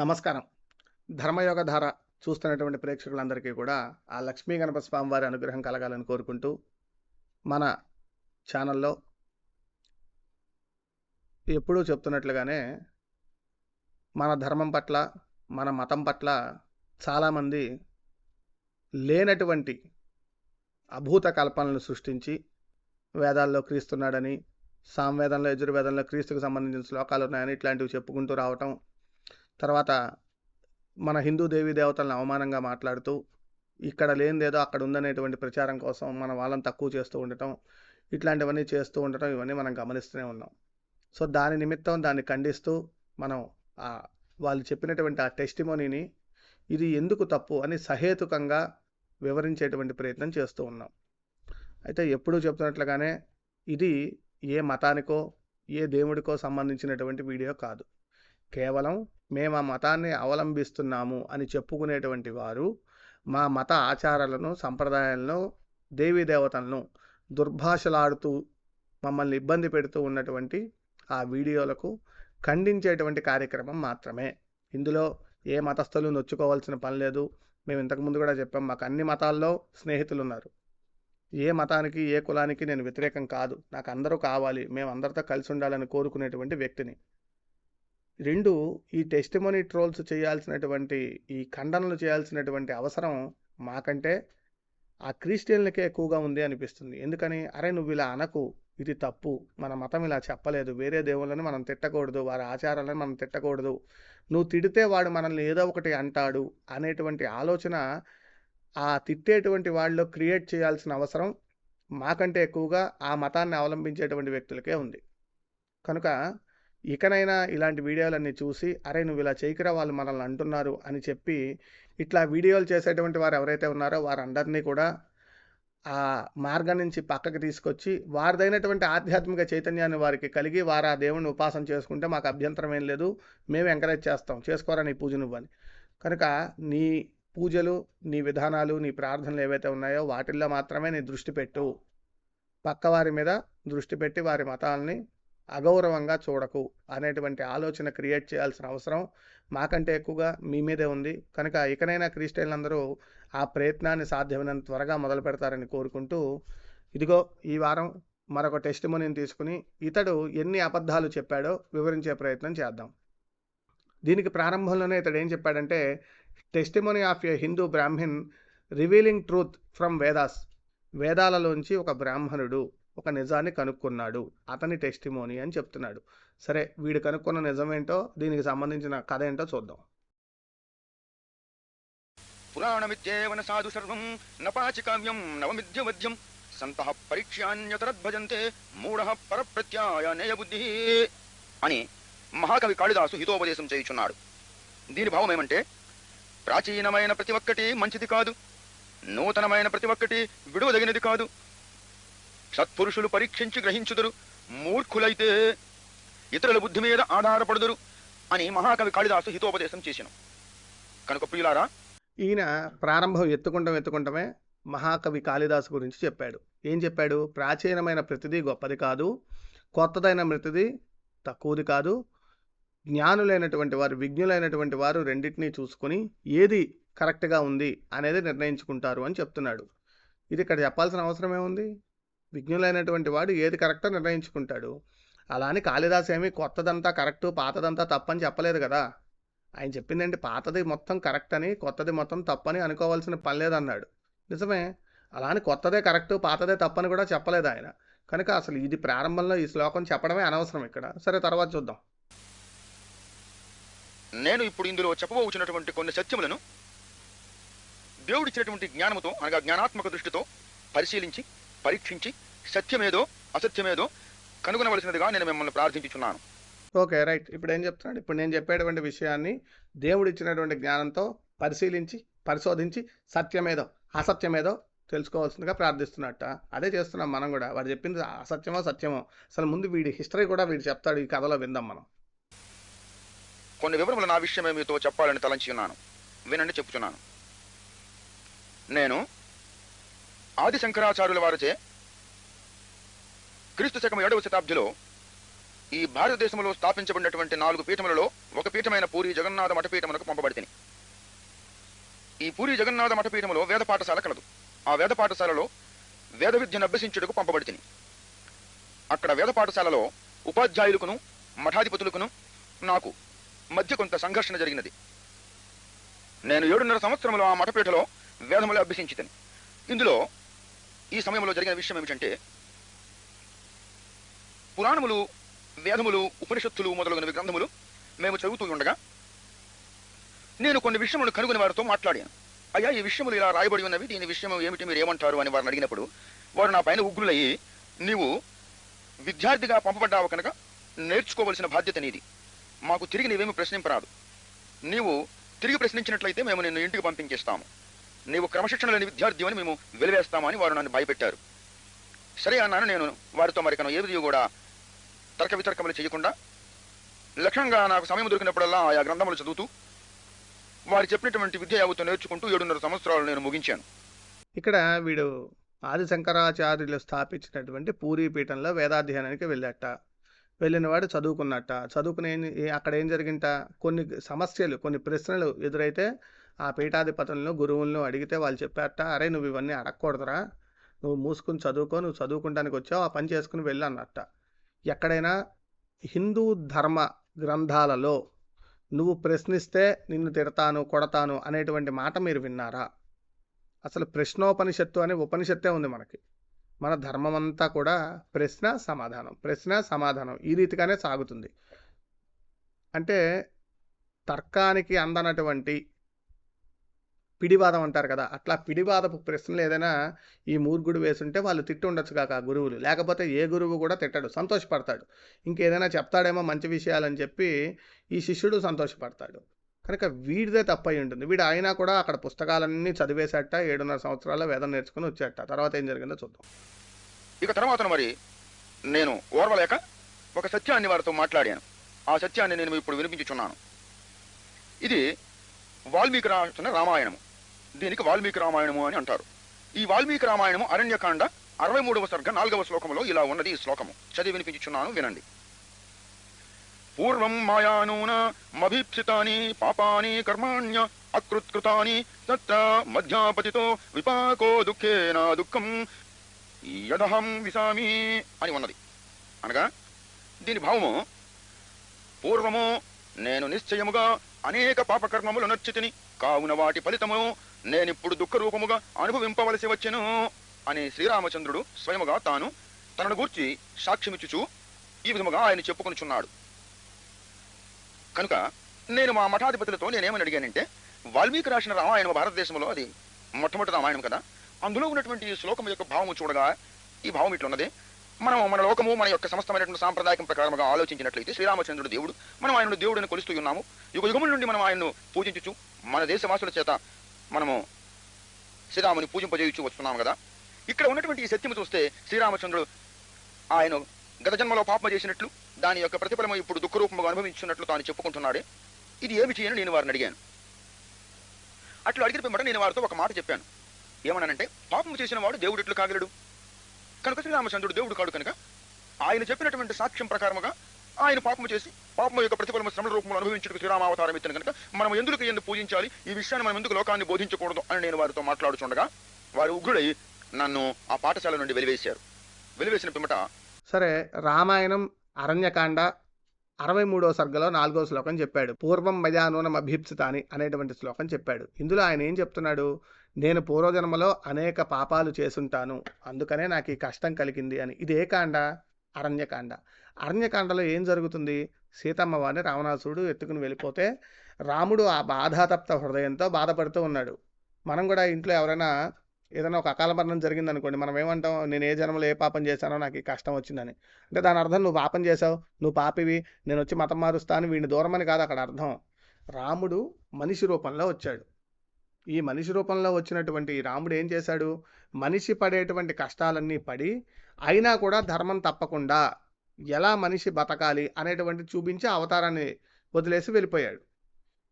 నమస్కారం. ధర్మయోగ ధార చూస్తున్నటువంటి ప్రేక్షకులందరికీ కూడా ఆ లక్ష్మీ గణపతి స్వామి వారి అనుగ్రహం కలగాలని కోరుకుంటూ మన ఛానల్లో ఎప్పుడూ చెప్తున్నట్లుగానే మన ధర్మం పట్ల మన మతం పట్ల చాలామంది లేనటువంటి అభూత కల్పనలను సృష్టించి వేదాల్లో క్రీస్తున్నాడని సామవేదంలో యజుర్వేదంలో క్రీస్తుకు సంబంధించిన శ్లోకాలు ఉన్నాయని ఇట్లాంటివి చెప్పుకుంటూ రావటం తర్వాత మన హిందూ దేవీ దేవతలను అవమానంగా మాట్లాడుతూ ఇక్కడ లేనిదేదో అక్కడ ఉందనేటువంటి ప్రచారం కోసం మన వాళ్ళని తక్కువ చేస్తూ ఉండటం ఇట్లాంటివన్నీ చేస్తూ ఉండటం ఇవన్నీ మనం గమనిస్తూనే ఉన్నాం. సో దాని నిమిత్తం దాన్ని ఖండిస్తూ మనం ఆ వాళ్ళు చెప్పినటువంటి ఆ టెస్టిమోనీని ఇది ఎందుకు తప్పు అని సహేతుకంగా వివరించేటువంటి ప్రయత్నం చేస్తూ ఉన్నాం. అయితే ఎప్పుడూ చెప్తున్నట్లుగానే ఇది ఏ మతానికో ఏ దేవుడికో సంబంధించినటువంటి వీడియో కాదు. కేవలం మేము ఆ మతాన్ని అవలంబిస్తున్నాము అని చెప్పుకునేటువంటి వారు మా మత ఆచారాలను సంప్రదాయాలను దేవీ దేవతలను దుర్భాషలాడుతూ మమ్మల్ని ఇబ్బంది పెడుతూ ఉన్నటువంటి ఆ వీడియోలకు ఖండించేటువంటి కార్యక్రమం మాత్రమే. ఇందులో ఏ మతస్థులు నొచ్చుకోవాల్సిన పని లేదు. మేము ఇంతకుముందు కూడా చెప్పాం మాకు అన్ని మతాల్లో స్నేహితులు ఉన్నారు ఏ మతానికి ఏ కులానికి నేను వ్యతిరేకం కాదు. నాకు అందరూ కావాలి. మేము అందరితో కలిసి ఉండాలని కోరుకునేటువంటి వ్యక్తిని. రెండు ఈ టెస్టిమోనీ ట్రోల్స్ చేయాల్సినటువంటి ఈ ఖండనలు చేయాల్సినటువంటి అవసరం మాకంటే ఆ క్రిస్టియన్లకే ఎక్కువగా ఉంది అనిపిస్తుంది. ఎందుకని? అరే నువ్వు ఇలా అనకు. ఇది తప్పు. మన మతం ఇలా చెప్పలేదు. వేరే దేవుళ్ళని మనం తిట్టకూడదు. వారి ఆచారాలను మనం తిట్టకూడదు. నువ్వు తిడితే వాడు మనల్ని ఏదో ఒకటి అంటాడు అనేటువంటి ఆలోచన ఆ తిట్టేటువంటి వాళ్ళు క్రియేట్ చేయాల్సిన అవసరం మాకంటే ఎక్కువగా ఆ మతాన్ని అవలంబించేటువంటి వ్యక్తులకే ఉంది. కనుక ఇకనైనా ఇలాంటి వీడియోలన్నీ చూసి అరే నువ్వు ఇలా చేయకురా వాళ్ళు మనల్ని అంటున్నారు అని చెప్పి ఇట్లా వీడియోలు చేసేటువంటి వారు ఎవరైతే ఉన్నారో వారందరినీ కూడా ఆ మార్గం నుంచి పక్కకి తీసుకొచ్చి వారిదైనటువంటి ఆధ్యాత్మిక చైతన్యాన్ని వారికి కలిగి వారు ఆ దేవుని ఉపాసన చేసుకుంటే మాకు అభ్యంతరం ఏం లేదు మేము ఎంకరేజ్ చేస్తాం చేసుకోరా నీ పూజ నువ్వని కనుక నీ పూజలు నీ విధానాలు నీ ప్రార్థనలు ఏవైతే ఉన్నాయో వాటిల్లో మాత్రమే నీ దృష్టి పెట్టు. పక్కవారి మీద దృష్టి పెట్టి వారి మతాలని అగౌరవంగా చూడకు అనేటువంటి ఆలోచన క్రియేట్ చేయాల్సిన అవసరం మాకంటే ఎక్కువగా మీ మీదే ఉంది. కనుక ఇకనైనా క్రిస్టియన్లందరూ ఆ ప్రయత్నాన్ని సాధ్యమైనంత త్వరగా మొదలు పెడతారని కోరుకుంటూ ఇదిగో ఈ వారం మరొక టెస్టిమోనిని తీసుకుని ఇతడు ఎన్ని అబద్ధాలు చెప్పాడో వివరించే ప్రయత్నం చేద్దాం. దీనికి ప్రారంభంలోనే ఇతడు ఏం చెప్పాడంటే testimony of a Hindu Brahmin revealing truth from Vedas. వేదాలలోంచి ఒక బ్రాహ్మణుడు. ఒక నిజాన్ని కనుక్కున్నాడు. అతని టెస్టిమోని అని చెప్తున్నాడు. సరే వీడు కనుక్కున్న నిజమేంటో దీనికి సంబంధించిన కథ ఏంటో చూద్దాం. పురాణమిత్యేవన సాధు సర్వం నపాచి కావ్యం నవమిద్యవద్యం సంతః పరీక్ష్యాన్యతరద్భజంతే మూఢ పరప్రత్యాయ నేయబుద్ధి అని మహాకవి కాళిదాసు హితోపదేశం చేయుచున్నాడు. దీని భావం ఏమంటే ప్రాచీనమైన ప్రతి ఒక్కటి మంచిది కాదు నూతనమైన ప్రతి ఒక్కటి విడువదగినది కాదు సత్పురుషులు పరీక్షించి గ్రహించుదురు. మూర్ఖులైతే ఇతరుల బుద్ధి మీద ఆధారపడుదురు అని మహాకవి కాళిదాసు హితోపదేశం చేసిన కనుక ప్రియులారా ఈయన ప్రారంభం ఎత్తుకుంటాం ఎత్తుకుంటమే మహాకవి కాళిదాసు గురించి చెప్పాడు. ఏం చెప్పాడు? ప్రాచీనమైన ప్రతిదీ గొప్పది కాదు కొత్తదైన మృతిది తక్కువది కాదు. జ్ఞానులైనటువంటి వారు విజ్ఞులైనటువంటి వారు రెండింటినీ చూసుకొని ఏది కరెక్ట్గా ఉంది అనేది నిర్ణయించుకుంటారు అని చెప్తున్నాడు. ఇది ఇక్కడ చెప్పాల్సిన అవసరం ఏముంది? విజ్ఞులైనటువంటి వాడు ఏది కరెక్టో నిర్ణయించుకుంటాడు. అలా అని కాళిదాస్ ఏమి కొత్తదంతా కరెక్టు పాతదంతా తప్పని చెప్పలేదు కదా. ఆయన చెప్పిందంటే? పాతది మొత్తం కరెక్ట్ అని కొత్తది మొత్తం తప్పని అనుకోవాల్సిన పని లేదన్నాడు. నిజమే? అలా అని కొత్తదే కరెక్ట్ పాతదే తప్పని కూడా చెప్పలేదు ఆయన. కనుక అసలు ఇది ప్రారంభంలో ఈ శ్లోకం చెప్పడమే అనవసరం ఇక్కడ. సరే తర్వాత చూద్దాం. నేను ఇప్పుడు ఇందులో చెప్పబోచున్నటువంటి కొన్ని సత్యములను దేవుడిచ్చినటువంటి జ్ఞానముతో అనగా జ్ఞానాత్మక దృష్టితో పరిశీలించి పరీక్షించి సత్యమేదో అసత్యమేదో కనుగొనవలసినదిగా నేను మిమ్మల్ని ప్రార్థించుచున్నాను. Okay right. ఇప్పుడు ఏం చెప్తున్నాడు? ఇప్పుడు నేను చెప్పేటువంటి విషయాన్ని దేవుడు ఇచ్చినటువంటి జ్ఞానంతో పరిశీలించి పరిశోధించి సత్యమేదో అసత్యమేదో తెలుసుకోవాల్సిందిగా ప్రార్థిస్తున్నట్ట. అదే చేస్తున్నాం మనం కూడా. వాడు చెప్పింది అసత్యమో సత్యమో. అసలు ముందు వీడి హిస్టరీ కూడా వీడు చెప్తాడు. ఈ కథలో విందాం మనం. కొన్ని వివరములు నా విషయమే మీతో చెప్పాలని తలంచి ఉన్నాను. వినండి చెప్పుచున్నాను. నేను ఆది శంకరాచార్యుల వారిచే క్రీస్తు శకం ఏడవ శతాబ్దిలో ఈ భారతదేశంలో స్థాపించబడినటువంటి నాలుగు పీఠములలో ఒక పీఠమైన పూరి జగన్నాథ మఠపీఠమునకు పంపబడితిని. ఈ పూరి జగన్నాథ మఠపీఠములో వేద పాఠశాల కలదు. ఆ వేద పాఠశాలలో వేద విద్యను అభ్యసించుటకు పంపబడితిని. అక్కడ వేద పాఠశాలలో ఉపాధ్యాయులకును మఠాధిపతులకును నాకు మధ్య కొంత సంఘర్షణ జరిగినది. నేను ఏడున్నర సంవత్సరంలో ఆ మఠపీఠలో వేదములు అభ్యసించితని. ఇందులో ఈ సమయంలో జరిగిన విషయం ఏమిటంటే పురాణములు వేదములు ఉపనిషత్తులు మొదలగునవి గ్రంథములు మేము చదువుతూ ఉండగా నేను కొన్ని విషయములు కనుగొని వారితో మాట్లాడాను. అయ్యా ఈ విషయములు ఇలా రాయబడి ఉన్నవి దీని విషయం ఏమిటి మీరు ఏమంటారు అని వారిని అడిగినప్పుడు వారు నా పైన ఉగ్రులయ్యి నీవు విద్యార్థిగా పంపబడ్డావు కనుక నేర్చుకోవలసిన బాధ్యత నీది. మాకు తిరిగి నీవేమి ప్రశ్నింపరాదు. నీవు తిరిగి ప్రశ్నించినట్లయితే మేము నిన్ను ఇంటికి పంపించేస్తాము. నీవు క్రమశిక్షణ లేని విద్యార్థి అని మేము వెలివేస్తామని వారు నన్ను భయపెట్టారు. సరే అన్నాను నేను వారితో మరి కను ఏది కూడా తర్క వితర్కములు చేయకుండా లక్ష్యంగా నాకు సమయం దొరికినప్పుడల్లా ఆయా గ్రంథములు చదువుతూ వారు చెప్పినటువంటి విద్య యావత్తు నేర్చుకుంటూ ఏడున్నర సంవత్సరాలు నేను ముగించాను. ఇక్కడ వీడు ఆది శంకరాచార్యులు స్థాపించినటువంటి పూరీపీఠంలో వేదాధ్యయనానికి వెళ్ళాట. వెళ్ళినవాడు చదువుకున్నట్ట. చదువుకునే అక్కడ ఏం జరిగింట? కొన్ని సమస్యలు కొన్ని ప్రశ్నలు ఎదురైతే ఆ పీఠాధిపతులను గురువులను అడిగితే వాళ్ళు చెప్పారట అరే నువ్వు ఇవన్నీ అడగకూడదురా. నువ్వు మూసుకుని చదువుకో నువ్వు చదువుకుంటానికి వచ్చావు ఆ పని చేసుకుని వెళ్ళన్నట్ట ఎక్కడైనా హిందూ ధర్మ గ్రంథాలలో నువ్వు ప్రశ్నిస్తే నిన్ను తిడతాను కొడతాను అనేటువంటి మాట మీరు విన్నారా? అసలు ప్రశ్నోపనిషత్తు అనే ఉపనిషత్తే ఉంది మనకి. మన ధర్మం అంతా కూడా ప్రశ్న సమాధానం ప్రశ్న సమాధానం ఈ రీతిగానే సాగుతుంది. అంటే తర్కానికి అందనటువంటి పిడివాదం అంటారు కదా అట్లా పిడివాదపు ప్రశ్నలు ఏదైనా ఈ మూర్ఖుడు వేసుంటే వాళ్ళు తిట్టు ఉండొచ్చు కాక ఆ గురువులు. లేకపోతే ఏ గురువు కూడా తిట్టడు సంతోషపడతాడు. ఇంకేదైనా చెప్తాడేమో మంచి విషయాలని చెప్పి ఈ శిష్యుడు సంతోషపడతాడు. కనుక వీడిదే తప్పై ఉంటుంది. వీడు అయినా కూడా అక్కడ పుస్తకాలన్నీ చదివేశాట ఏడున్నర సంవత్సరాల వేదం నేర్చుకుని వచ్చేట. తర్వాత ఏం జరిగిందో చూద్దాం. ఇక తర్వాత మరి నేను ఓర్వలేక ఒక సత్యాన్ని వారితో మాట్లాడాను. ఆ సత్యాన్ని నేను ఇప్పుడు వినిపించుచున్నాను. ఇది వాల్మీకి రాసిన రామాయణము. దీనికి వాల్మీకి రామాయణము అని అంటారు. ఈ వాల్మీకి రామాయణము అరణ్యకాండ అరవై మూడవ సర్గ నాలుగవ శ్లోకములో ఇలా ఉన్నది ఈ శ్లోకము. చదివి వినిపించుచున్నాను వినండి. పూర్వం మాయానూన మభీప్సితాని పాపాని కర్మాణ్య అకృత్కృతాని తత్ర మధ్యాపతితో విపాకో దుఃఖేన దుఃఖం యదహం విసామి అని ఉన్నది. అనగా దీని భావము పూర్వము నేను నిశ్చయముగా అనేక పాపకర్మములు నచ్చితిని కావున వాటి ఫలితము నేనిప్పుడు దుఃఖ రూపముగా అనుభవింపవలసి వచ్చెను అని శ్రీరామచంద్రుడు స్వయముగా తాను తనను గూర్చి సాక్ష్యమిచ్చుచు ఈ విధముగా ఆయన చెప్పుకొనిచున్నాడు. కనుక నేను మా మఠాధిపతులతో నేనేమని అడిగానంటే వాల్మీకి రాసిన రామాయణం భారతదేశంలో అది మొట్టమొదటి రామాయణం కదా అందులో ఉన్నటువంటి శ్లోకం యొక్క భావము చూడగా ఈ భావం ఇట్లున్నది. మనం మన లోకము మన యొక్క సమస్తమైనటువంటి సాంప్రదాయకం ప్రకారంగా ఆలోచించినట్లయితే శ్రీరామచంద్రుడు దేవుడు మనం ఆయనను దేవుడిని కొలుస్తూ ఉన్నాము. యుగ యుగముల నుండి మనం ఆయన్ను పూజించుచు మన దేశవాసుల చేత మనము శ్రీరాముని పూజింపజేయచ్చు వస్తున్నాం కదా? ఇక్కడ ఉన్నటువంటి ఈ సత్యము చూస్తే శ్రీరామచంద్రుడు ఆయన గత జన్మలో పాపం చేసినట్లు దాని యొక్క ప్రతిఫలము ఇప్పుడు దుఃఖరూపముగా అనుభవించున్నట్లు తాను చెప్పుకుంటున్నాడే. ఇది ఏమి చేయను? నేను వారిని అడిగాను. అట్లా అడిగిన పిమ్మట నేను వారితో ఒక మాట చెప్పాను. ఏమన్నానంటే పాపం చేసిన వాడు దేవుడు ఎట్లు కాగలడు? కనుక శ్రీరామచంద్రుడు దేవుడు కాడు కనుక ఆయన చెప్పినటువంటి సాక్ష్యం ప్రకారముగా ఆయన పాపము చేసి పాపము యొక్క ప్రతిఫలము శ్రమల రూపంలో అనుభవించడానికి శ్రీరామావతారం ఇచ్చిన కనుక మనం ఎందుకు ఎందుకు పూజించాలి? ఈ విషయాన్ని మనం ఎందుకు లోకాన్ని బోధించకూడదు అని నేను వారితో మాట్లాడుచుండగా వారు ఉగ్రుడై నన్ను ఆ పాఠశాల నుండి వెలివేశారు. వెలివేసిన పిమ్మట సరే రామాయణం అరణ్యకాండ అరవై మూడో సర్గలో నాలుగో శ్లోకం చెప్పాడు. పూర్వం మయానూనం అభీప్సితాని అనేటువంటి శ్లోకం చెప్పాడు. ఇందులో ఆయన ఏం చెప్తున్నాడు? నేను పూర్వజన్మలో అనేక పాపాలు చేసుంటాను అందుకనే నాకు ఈ కష్టం కలిగింది అని. ఇదే కాండ? అరణ్యకాండ. అరణ్యకాండలో ఏం జరుగుతుంది? సీతమ్మ వారిని రావణాసురుడు ఎత్తుకుని వెళ్ళిపోతే రాముడు ఆ బాధాతప్త హృదయంతో బాధపడుతూ ఉన్నాడు. మనం కూడా ఇంట్లో ఎవరైనా ఏదైనా ఒక అకాల మరణం జరిగింది అనుకోండి మనం ఏమంటాం నేను ఏ జన్మలో ఏ పాపం చేశానో నాకు ఈ కష్టం వచ్చిందని. అంటే దాని అర్థం నువ్వు పాపం చేసావు నువ్వు పాపివి నేను వచ్చి మతం మారుస్తాను వీడిని దూరమని కాదు అక్కడ అర్థం. రాముడు మనిషి రూపంలో వచ్చాడు. ఈ మనిషి రూపంలో వచ్చినటువంటి ఈ రాముడు ఏం చేశాడు? మనిషి పడేటువంటి కష్టాలన్నీ పడి అయినా కూడా ధర్మం తప్పకుండా ఎలా మనిషి బతకాలి అనేటువంటి చూపించి అవతారాన్ని వదిలేసి వెళ్ళిపోయాడు.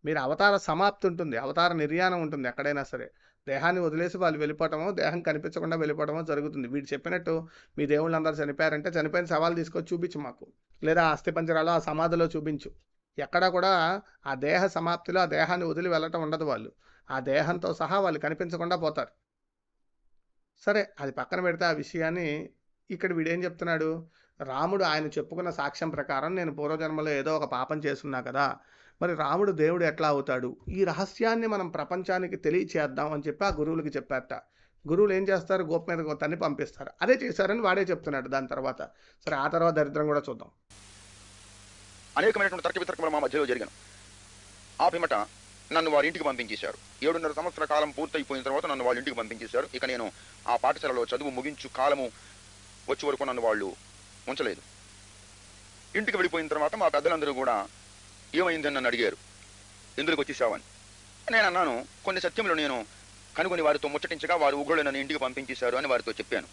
మీరు అవతార సమాప్తి ఉంటుంది అవతార నిర్యాణం ఉంటుంది ఎక్కడైనా సరే. దేహాన్ని వదిలేసి వాళ్ళు వెళ్ళిపోవటమో దేహం కనిపించకుండా వెళ్ళిపోవటమో జరుగుతుంది. వీడు చెప్పినట్టు మీ దేవుళ్ళందరూ చనిపోయారంటే చనిపోయిన సవాలు తీసుకొచ్చి చూపించు మాకు. లేదా అస్థిపంజరాలు ఆ సమాధిలో చూపించు. ఎక్కడ కూడా ఆ దేహ సమాప్తిలో ఆ దేహాన్ని వదిలి వెళ్ళటం ఉండదు వాళ్ళు. ఆ దేహంతో సహా వాళ్ళు కనిపించకుండా పోతారు. సరే అది పక్కన పెడితే ఆ విషయాన్ని ఇక్కడ వీడేం చెప్తున్నాడు? రాముడు ఆయన చెప్పుకున్న సాక్ష్యం ప్రకారం నేను పూర్వజన్మలో ఏదో ఒక పాపం చేస్తున్నా కదా మరి రాముడు దేవుడు ఎట్లా అవుతాడు? ఈ రహస్యాన్ని మనం ప్రపంచానికి తెలియచేద్దాం అని చెప్పి ఆ గురువులకి చెప్పారట. గురువులు ఏం చేస్తారు? గోప మీద తన్ని పంపిస్తారు. అదే చేశారని వాడే చెప్తున్నాడు దాని తర్వాత. సరే ఆ తర్వాత దరిద్రం కూడా చూద్దాం. అనేకమైనటువంటి తర్క వితర్కములు మా మధ్యలో జరిగాను. ఆ పిమ్మట నన్ను వారి ఇంటికి పంపించేశారు. ఏడున్నర సంవత్సర కాలం పూర్తయిపోయిన తర్వాత నన్ను వాళ్ళ ఇంటికి పంపించేశారు. ఇక నేను ఆ పాఠశాలలో చదువు ముగించు కాలము వచ్చే వరకు నన్ను వాళ్ళు ఉంచలేదు. ఇంటికి వెళ్ళిపోయిన తర్వాత మా పెద్దలందరూ కూడా ఏమైందని నన్ను అడిగారు. ఎందుకు వచ్చేసావని? నేను అన్నాను కొన్ని సత్యములు నేను కనుగొని వారితో ముచ్చటించగా వారు ఉగ్రులు నన్ను ఇంటికి పంపించేశారు అని వారితో చెప్పాను.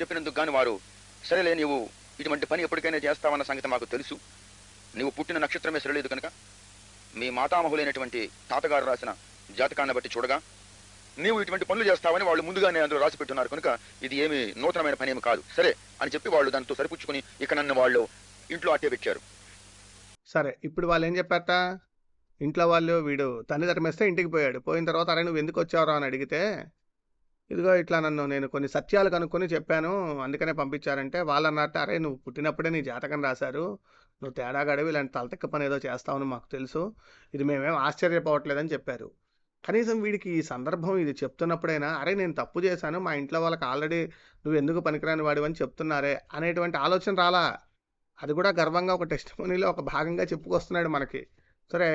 చెప్పినందుకు గాని వారు సరేలే నీవు ఇటువంటి పని ఎప్పటికైనా చేస్తావన్న సంగతి మాకు తెలుసు. నీవు పుట్టిన నక్షత్రమే సరలేదు కనుక మీ మాతామహులైనటువంటి తాతగారు రాసిన జాతకాన్ని బట్టి చూడగా నీవు ఇటువంటి పనులు చేస్తావని వాళ్ళు ముందుగానే అందులో రాసి పెట్టున్నారు కనుక ఇది ఏమి నూతనమైన పని ఏమి కాదు. సరే అని చెప్పి వాళ్ళు దాంతో సరిపుచ్చుకుని ఇక నన్ను వాళ్ళు ఇంట్లో అట్టే పెట్టారు సరే ఇప్పుడు వాళ్ళు ఏం చెప్పారట? ఇంట్లో వాళ్ళు వీడు తన్ని ధర్మేస్తే ఇంటికి పోయాడు. పోయిన తర్వాత అరే నువ్వు ఎందుకు వచ్చావురా అని అడిగితే ఇదిగో ఇట్లా నన్ను నేను కొన్ని సత్యాలు కనుక్కొని చెప్పాను అందుకనే పంపించారంటే వాళ్ళు అన్నట్టు అరే నువ్వు పుట్టినప్పుడే నీ జాతకం రాశారు. నువ్వు తేడా గడవి ఇలాంటి తలతెక్క పని ఏదో చేస్తావని మాకు తెలుసు. ఇది మేమేం ఆశ్చర్యపోవట్లేదని చెప్పారు. కనీసం వీడికి ఈ సందర్భం ఇది చెప్తున్నప్పుడైనా అరే నేను తప్పు చేశాను మా ఇంట్లో వాళ్ళకి ఆల్రెడీ నువ్వు ఎందుకు పనికిరాని వాడివని చెప్తున్నారే అనేటువంటి ఆలోచన రాలా. అది కూడా గర్వంగా ఒక టెస్ట్ మనీలో ఒక భాగంగా చెప్పుకొస్తున్నాడు మనకి. సరే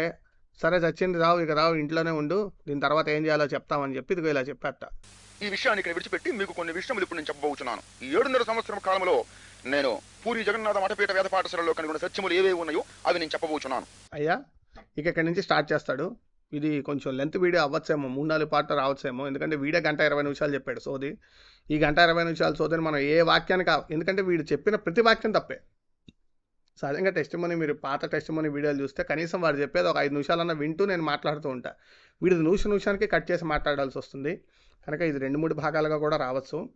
సరే చచ్చింది రావు ఇక రావు ఇంట్లోనే ఉండు దీని తర్వాత ఏం చేయాలో చెప్తామని చెప్పి ఇదిగో ఇలా చెప్పారట ఈ విషయాన్ని ఇక్కడ విడిచిపెట్టి మీకు కొన్ని విషయములు ఇప్పుడు నేను చెప్పబోతున్నాను ఈ ఏడున్నర సంవత్సరం కాలంలో నేను పూరి జగన్నాథ మఠపీఠ వేద పాఠశాలలో కనుగొన్న సత్యములు ఏవేవి ఉన్నాయో అవి నేను చెప్పబోతున్నాను అయ్యా ఇక ఇక్కడి నుంచి స్టార్ట్ చేస్తాడు. ఇది కొంచెం లెంత్ వీడియో అవ్వచ్చేమో మూడు నాలుగు పాట రావచ్చేమో. ఎందుకంటే వీడియో గంట ఇరవై నిమిషాలు చెప్పాడు సోది. ఈ గంట ఇరవై నిమిషాలు సోదని మనం ఏ వాక్యానికి ఎందుకంటే వీడు చెప్పిన ప్రతి వాక్యం తప్పే. సహజంగా టెస్ట్ మనీ మీరు పాత టెస్ట్ మనీ వీడియోలు చూస్తే కనీసం వాడు చెప్పేది ఒక ఐదు నిమిషాలన్నా వింటూ నేను మాట్లాడుతూ ఉంటా. వీడిది నిమిష నిమిషానికి కట్ చేసి మాట్లాడాల్సి వస్తుంది. కనుక ఇది రెండు మూడు భాగాలుగా కూడా రావచ్చు.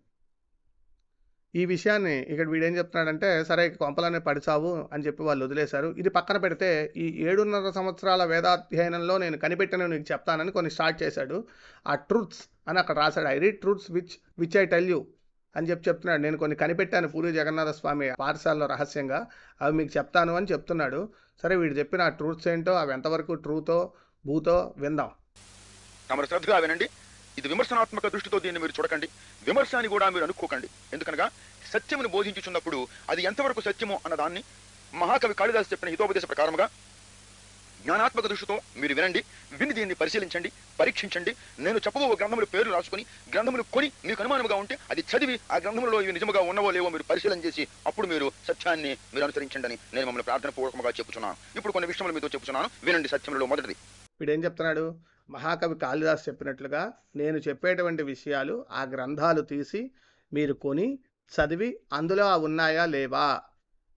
ఈ విషయాన్ని ఇక్కడ వీడేం చెప్తున్నాడంటే సరే కొంపలనే పడిచావు అని చెప్పి వాళ్ళు వదిలేశారు. ఇది పక్కన పెడితే ఈ ఏడున్నర సంవత్సరాల వేదాధ్యయనంలో నేను కనిపెట్టిన నీకు చెప్తానని కొన్ని స్టార్ట్ చేశాడు. ఆ ట్రూత్స్ అని అక్కడ రాశాడు. I read truths which which I tell you అని చెప్పి చెప్తున్నాడు. నేను కొన్ని కనిపెట్టాను పూరి జగన్నాథ స్వామి పాఠశాలలో రహస్యంగా. అవి మీకు చెప్తాను అని చెప్తున్నాడు. సరే వీడు చెప్పిన ఆ ట్రూత్స్ ఏంటో అవి ఎంతవరకు ట్రూతో భూతో విందాం. తమరు శ్రద్ధగా వినండి. ఇది విమర్శనాత్మక దృష్టితో దీన్ని మీరు చూడకండి. విమర్శ అని కూడా మీరు అనుకోకండి. ఎందుకనగా సత్యమును బోధించుచున్నప్పుడు అది ఎంతవరకు సత్యమో అన్న దాన్ని మహాకవి కాళిదాసు చెప్పిన హితోపదేశ ప్రకారముగా జ్ఞానాత్మక దృష్టితో మీరు వినండి విని దీన్ని పరిశీలించండి పరీక్షించండి. నేను చెప్పబో గ్రంథముల పేర్లు రాసుకొని గ్రంథములు కొని మీకు అనుమానముగా ఉంటే అది చదివి ఆ గ్రంథములలో ఇవి నిజముగా ఉన్నవో లేవో మీరు పరిశీలన చేసి అప్పుడు మీరు సత్యాన్ని మీరు అనుసరించండి అని నేను మమ్మల్ని ప్రార్థన పూర్వకంగా చెప్పుచున్నాను. ఇప్పుడు కొన్ని విషయములు మీతో చెప్పుచున్నాను. వినండి సత్యములలో మొదటిది. వీడేం చెప్తున్నాడు? మహాకవి కాళిదాస్ చెప్పినట్లుగా నేను చెప్పేటువంటి విషయాలు ఆ గ్రంథాలు తీసి మీరు కొని చదివి అందులో ఉన్నాయా లేవా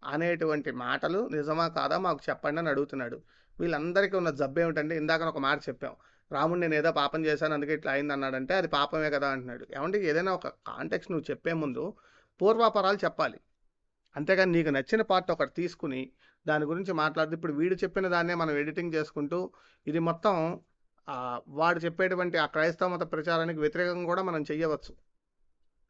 అనేటువంటి మాటలు నిజమా కాదా మాకు చెప్పండి అని అడుగుతున్నాడు. వీళ్ళందరికీ ఉన్న జబ్బు ఏమిటంటే ఇందాక ఒక మాట చెప్పాం. రాముడు నేను ఏదో పాపం చేశాను అందుకే ఇట్లా అయింది అన్నాడంటే అది పాపమే కదా అంటున్నాడు. ఏమంటే ఏదైనా ఒక కాంటెక్స్ట్ నువ్వు చెప్పే ముందు పూర్వాపరాలు చెప్పాలి. అంతేగాని నీకు నచ్చిన పార్ట్ ఒకటి తీసుకుని దాని గురించి మాట్లాడుతూ ఇప్పుడు వీడు చెప్పిన దాన్నే మనం ఎడిటింగ్ చేసుకుంటూ ఇది మొత్తం వాడు చెప్పేటువంటి ఆ క్రైస్తవ మత ప్రచారానికి వ్యతిరేకంగా కూడా మనం చెయ్యవచ్చు.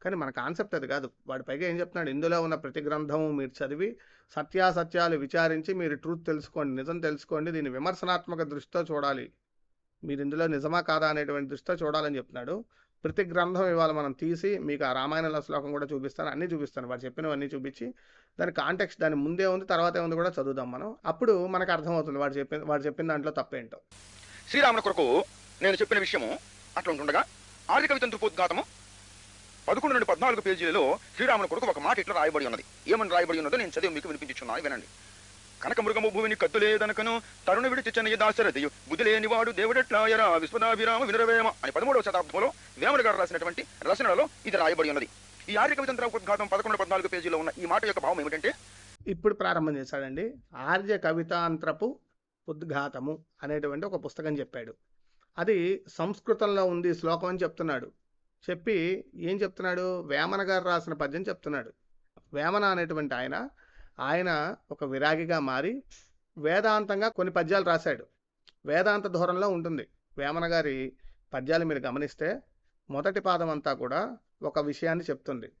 కానీ మన కాన్సెప్ట్ అది కాదు. వాడి పైగా ఏం చెప్తున్నాడు? ఇందులో ఉన్న ప్రతి గ్రంథము మీరు చదివి సత్యాసత్యాలు విచారించి మీరు ట్రూత్ తెలుసుకోండి నిజం తెలుసుకోండి దీన్ని విమర్శనాత్మక దృష్టితో చూడాలి. మీరు ఇందులో నిజమా కాదా అనేటువంటి దృష్టితో చూడాలని చెప్తున్నాడు. ప్రతి గ్రంథం ఇవాళ మనం తీసి మీకు ఆ రామాయణంలో శ్లోకం కూడా చూపిస్తాను అన్నీ చూపిస్తాను. వాడు చెప్పినవన్నీ చూపించి దాని కాంటెక్స్ట్ దాని ముందే ఉంది తర్వాతే ఉంది కూడా చదువుదాం మనం. అప్పుడు మనకు అర్థమవుతుంది వాడు చెప్పిన వాడు చెప్పిన దాంట్లో తప్పేంటో. శ్రీరాముల కొరకు నేను చెప్పిన విషయము అట్లా ఉంటుండగా ఆర్థిక వితంతుపోద్ఘాతము పదకొండు నుండి పద్నాలుగు పేజీలలో శ్రీరాముల కొరకు ఒక మాట ఇట్లా రాయబడి ఉన్నది. ఏమని రాయబడి ఉన్నదో నేను చదివి మీకు వినిపించున్నాను వినండి. కనకమృగము భూమిని కత్తులేదనకను తరుణ విడిచి చెన్నయ్య దాశరథియు. బుద్ధి లేనివాడు దేవుడెట్లాయరా? విశ్వదాభిరామ వినరవేమ అని పదమూడవ శతాబ్దంలో వేమన గారు రాసినటువంటి రచనలలో ఇది రాయబడి ఉన్నది. ఈ ఆర్య కవితంత్ర ఉద్ఘాతం పదకొండు పద్నాలుగు పేజీలో ఉన్న ఈ మాట యొక్క భావం ఏమిటంటే ఇప్పుడు ప్రారంభం చేశాడండి. ఆర్య కవితాంత్రపు ఉద్ఘాతము అనేటువంటి ఒక పుస్తకం చెప్పాడు. అది సంస్కృతంలో ఉంది శ్లోకం అని చెప్తున్నాడు. చెప్పి ఏం చెప్తున్నాడు? వేమన గారు రాసిన పద్యం చెప్తున్నాడు. వేమన అనేటువంటి ఆయన ఆయన ఒక విరాగిగా మారి వేదాంతంగా కొన్ని పద్యాలు రాశాడు. వేదాంత ధోరణిలో ఉంటుంది. వేమన గారి పద్యాలు మీరు గమనిస్తే మొదటి పాదం అంతా కూడా ఒక విషయాన్ని చెప్తుంది.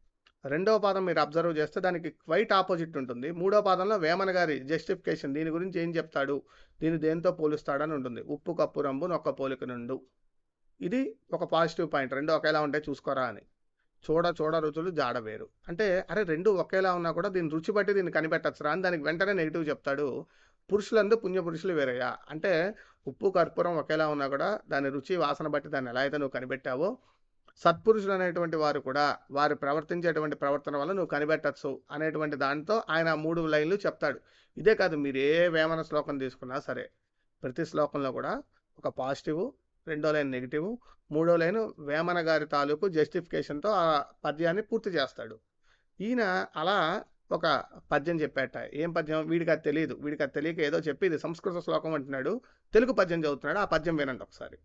రెండవ పాదం మీరు అబ్జర్వ్ చేస్తే దానికి క్వైట్ ఆపోజిట్ ఉంటుంది. మూడో పాదంలో వేమన గారి జస్టిఫికేషన్ దీని గురించి ఏం చెప్తాడు? దీన్ని దేంతో పోలుస్తాడని ఉంటుంది. ఉప్పు కప్పు రంబు నొక్క పోలిక నుండు ఇది ఒక పాజిటివ్ పాయింట్. రెండు ఒకేలా ఉంటే చూసుకోరా అని. చూడ చూడ రుచులు జాడ వేరు. అంటే అరే రెండు ఒకేలా ఉన్నా కూడా దీని రుచి బట్టి దీన్ని కనిపెట్టచ్చురా అని దానికి వెంటనే నెగిటివ్ చెప్తాడు. పురుషులందు పుణ్య పురుషులు వేరయ్యా. అంటే ఉప్పు కర్పూరం ఒకేలా ఉన్నా కూడా దాని రుచి వాసన బట్టి దాన్ని ఎలా అయితే నువ్వు కనిపెట్టావో సత్పురుషులు అనేటువంటి వారు కూడా వారు ప్రవర్తించేటువంటి ప్రవర్తన వల్ల నువ్వు కనిపెట్టచ్చు అనేటువంటి దాంతో ఆయన మూడు లైన్లు చెప్తాడు. ఇదే కాదు మీరు ఏ వేమన శ్లోకం తీసుకున్నా సరే ప్రతి శ్లోకంలో కూడా ఒక పాజిటివ్ రెండో లైన్ నెగిటివ్ మూడో లైన్ వేమన గారి తాలూకు జస్టిఫికేషన్తో ఆ పద్యాన్ని పూర్తి చేస్తాడు. ఈయన అలా ఒక పద్యం చెప్పాట. ఏం పద్యం? వీడికి అది తెలియదు వీడికి అది తెలియక ఏదో చెప్పి ఇది సంస్కృత శ్లోకం అంటున్నాడు. తెలుగు పద్యం చదువుతున్నాడు. ఆ పద్యం వినండి ఒకసారి.